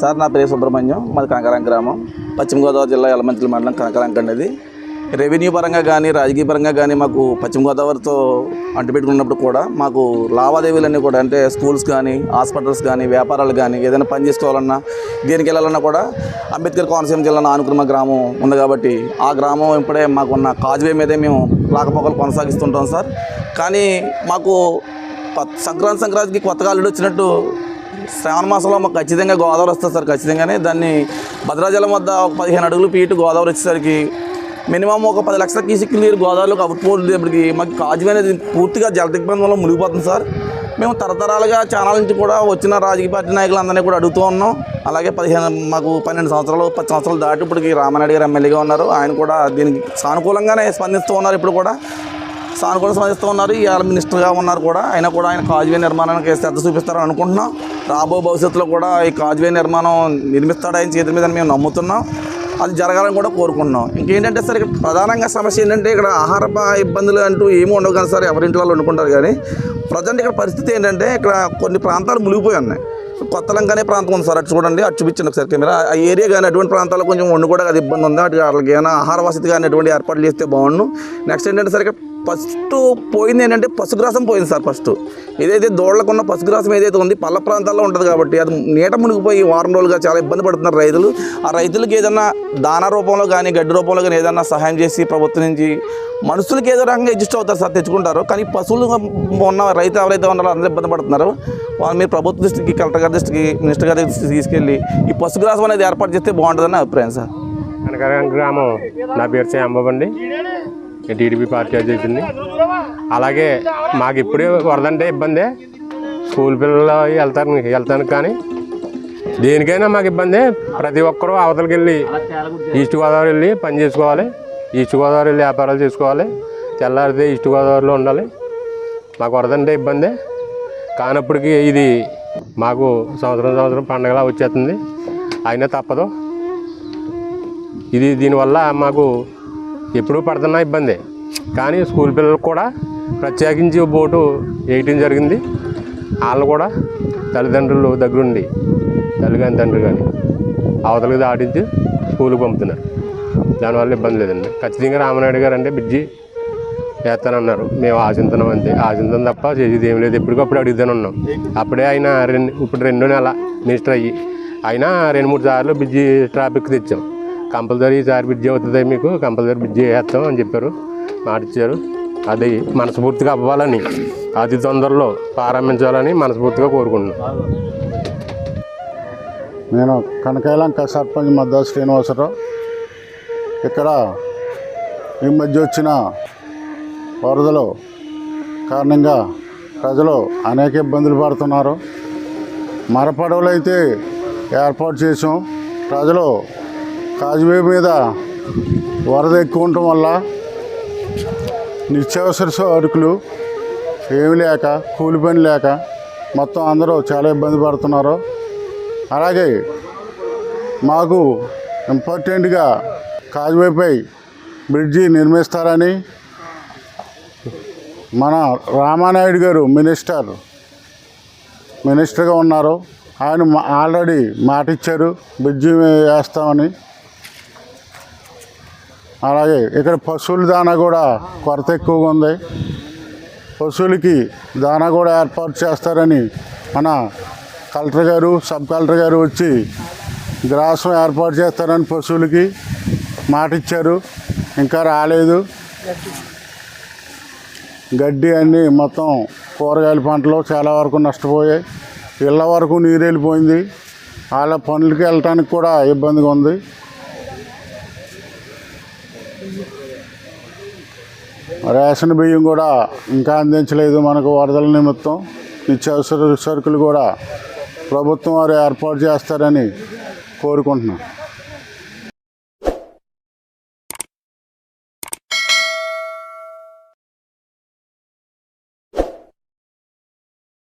Sir నా పేరు సుబ్రహ్మణ్యం మాది కనకరం గ్రామం. పశ్చిమ గోదావరి జిల్లా యలమంచిలి మండలం కనకరం అనేది రెవెన్యూ పరంగా కానీ రాజకీయ పరంగా కానీ మాకు పశ్చిమ గోదావరితో అంటుపెట్టుకున్నప్పుడు కూడా మాకు లావాదేవీలన్నీ కూడా అంటే స్కూల్స్ కానీ హాస్పిటల్స్ కానీ వ్యాపారాలు కానీ ఏదైనా పని చేసుకోవాలన్నా దేనికి వెళ్ళాలన్నా కూడా అంబేద్కర్ కోనసీమ జిల్లాలో ఆనుకున్న గ్రామం ఉంది కాబట్టి ఆ గ్రామం ఇప్పుడే మాకున్న కాజ్వే మీదే మేము రాకపోకలు కొనసాగిస్తుంటాం సార్. కానీ మాకు ప- సంక్రాంతి సంక్రాంతికి కొత్తగా అల్లుడు వచ్చినట్టు శ్రావణ మాసంలో మాకు ఖచ్చితంగా గోదావరి వస్తుంది సార్ ఖచ్చితంగానే. దాన్ని భద్రాచలం వద్ద ఒక పదిహేను అడుగులు పీటు గోదావరి వచ్చేసరికి మినిమం ఒక పది లక్షల కీసిక్కి నీరు గోదావరిలోకి ఇప్పటికి మాకు కాజు అనేది పూర్తిగా జల దిగ్బంధంలో మునిగిపోతుంది సార్. మేము తరతరాలుగా ఛానల్ నుంచి కూడా వచ్చిన రాజకీయ పార్టీ నాయకులందరినీ కూడా అడుగుతూ ఉన్నాం. అలాగే పదిహేను మాకు పన్నెండు సంవత్సరాలు పది సంవత్సరాలు దాటి ఇప్పటికి రామనాయుడు గారు ఎమ్మెల్యేగా ఉన్నారు. ఆయన కూడా దీనికి సానుకూలంగానే స్పందిస్తూ ఉన్నారు ఇప్పుడు కూడా. సానుకూలంగా స్పందిస్తూ ఉన్నారు. ఇవాళ మినిస్టర్గా ఉన్నారు కూడా. అయినా కూడా ఆయన కాజువే నిర్మాణానికి శ్రద్ధ చూపిస్తారని అనుకుంటున్నాం. రాబో భవిష్యత్తులో కూడా ఈ కాజ్వే నిర్మాణం నిర్మిస్తాడని ఆయన చేతుల మీద మేము నమ్ముతున్నాం. అది జరగాలని కూడా కోరుకుంటున్నాం. ఇంకేంటంటే సార్ ఇక్కడ ప్రధానంగా సమస్య ఏంటంటే ఇక్కడ ఆహార ఇబ్బందులు అంటూ ఏమీ ఉండవు కానీ సార్ ఎవరింట్లో వాళ్ళు వండుకుంటారు కానీ ప్రజెంట్ ఇక్కడ పరిస్థితి ఏంటంటే ఇక్కడ కొన్ని ప్రాంతాలు మునిగిపోయి ఉన్నాయి. కొత్త లంకనే ప్రాంతం ఉంది సార్ అటు చూడండి అటు చూపించండి ఒకసారి కెమెరా. ఆ ఏరియా కానీ అటువంటి ప్రాంతాల్లో కొంచెం వండుకోవడానికి అది ఇబ్బంది ఉంది. అటు వాళ్ళకి ఏమైనా ఆహార వసతి కానీ అటువంటి ఏర్పాట్లు చేస్తే బాగుండు. నెక్స్ట్ ఏంటంటే సార్ ఫస్ట్ పోయింది ఏంటంటే పశుగ్రాసం పోయింది సార్ ఫస్ట్. ఏదైతే దోళ్ళకున్న పశుగ్రాసం ఏదైతే ఉంది పల్ల ప్రాంతాల్లో ఉంటుంది కాబట్టి అది నీట మునిగిపోయి వారం రోజులుగా చాలా ఇబ్బంది పడుతున్నారు రైతులు. ఆ రైతులకు ఏదైనా దానా రూపంలో కానీ గడ్డి రూపంలో కానీ ఏదైనా సహాయం చేసి ప్రభుత్వం నుంచి మనుషులకి ఏదో రకంగా అడ్జస్ట్ అవుతారు సార్ తెచ్చుకుంటారు. కానీ పశువులు ఉన్న రైతు ఎవరైతే ఉన్నారో అందరూ ఇబ్బంది పడుతున్నారు. వాళ్ళు మీరు ప్రభుత్వ దృష్టికి కలెక్టర్ గారి దృష్టికి మినిస్టర్ గారి దృష్టికి తీసుకెళ్ళి ఈ పశుగ్రాసం అనేది ఏర్పాటు చేస్తే బాగుంటుందని అభిప్రాయం సార్. గ్రామం నా పేరు అంబాబండి టీడీపీ పార్టీ అధ్యక్షుడిని అలాగే మాకు ఇప్పుడే వరదంటే ఇబ్బంది. స్కూల్ పిల్లలు వెళ్తాను వెళ్తాను కానీ దేనికైనా మాకు ఇబ్బందే. ప్రతి ఒక్కరూ అవతలకి వెళ్ళి ఈస్ట్ గోదావరి వెళ్ళి పని చేసుకోవాలి. ఈస్ట్ గోదావరి వెళ్ళి వ్యాపారాలు చేసుకోవాలి. తెల్లారితే ఈస్ట్ గోదావరిలో ఉండాలి. మాకు వరదంటే ఇబ్బంది. కానప్పటికీ ఇది మాకు సంవత్సరం సంవత్సరం పండగలా వచ్చేస్తుంది. అయినా తప్పదు. ఇది దీనివల్ల మాకు ఎప్పుడూ పడుతున్న ఇబ్బంది. కానీ స్కూల్ పిల్లలకు కూడా ప్రత్యేకించి బోటు వేయటం జరిగింది. వాళ్ళు కూడా తల్లిదండ్రులు దగ్గరుండి తల్లి కానీ తండ్రి కానీ అవతలకి దాటించి స్కూల్కి పంపుతున్నారు. దానివల్ల ఇబ్బంది లేదండి. ఖచ్చితంగా రామనాయుడు గారు అంటే బిడ్జి వేస్తానన్నారు. మేము ఆశించున్నాం అంతే. ఆశించం తప్ప చేసేది ఏం లేదు. ఎప్పటికప్పుడు అడుగుతూనే ఉన్నాం. అప్పుడే ఆయన రెండు ఇప్పుడు రెండో నెల మినిస్టర్ అయ్యి అయినా రెండు మూడు సార్లు బిడ్జి ట్రాఫిక్ తెచ్చాం. కంపల్సరీ ఈసారి బిడ్జి అవుతుంది మీకు కంపల్సరీ బిడ్జి చేస్తాం అని చెప్పారు. మాట ఇచ్చారు. అది మనస్ఫూర్తిగా అవ్వాలని అతి తొందరలో ప్రారంభించాలని మనస్ఫూర్తిగా కోరుకుంటున్నాను నేను కనకాయలంక సర్పంచ్ మద్దా శ్రీనివాసరావు. ఇక్కడ ఈ మధ్య వచ్చిన వరదలు కారణంగా ప్రజలు అనేక ఇబ్బందులు పడుతున్నారు. మరపడవలు అయితే ఏర్పాటు చేసాం. ప్రజలు కాజ్వే మీద వరద ఎక్కువ ఉండటం వల్ల నిత్యావసర సరుకులు ఏమి లేక కూలి పని లేక మొత్తం అందరూ చాలా ఇబ్బంది పడుతున్నారు. అలాగే మాకు ఇంపార్టెంట్గా కాజ్వేపై బ్రిడ్జి నిర్మిస్తారని మన రామానాయుడు గారు మినిస్టర్ మినిస్టర్గా ఉన్నారు. ఆయన ఆల్రెడీ మాట ఇచ్చారు బ్రిడ్జి వేస్తామని. అలాగే ఇక్కడ పశువుల దానా కూడా కొరత ఎక్కువగా ఉంది. పశువులకి దానా కూడా ఏర్పాటు చేస్తారని మన కలెక్టర్ గారు సబ్ కలెక్టర్ గారు వచ్చి గ్రాసం ఏర్పాటు చేస్తారని పశువులకి మాట ఇచ్చారు ఇంకా రాలేదు. గడ్డి అన్నీ మొత్తం కూరగాయల పంటలు చాలా వరకు నష్టపోయాయి. ఇళ్ళ వరకు నీరు వెళ్ళిపోయింది. వాళ్ళ పనులకి వెళ్ళటానికి కూడా ఇబ్బందిగా ఉంది. రేషన్ బియ్యం కూడా ఇంకా అందించలేదు మనకు వరదల నిమిత్తం. నిత్యావసర సరుకులు కూడా ప్రభుత్వం వారు ఏర్పాటు చేస్తారని కోరుకుంటున్నాం.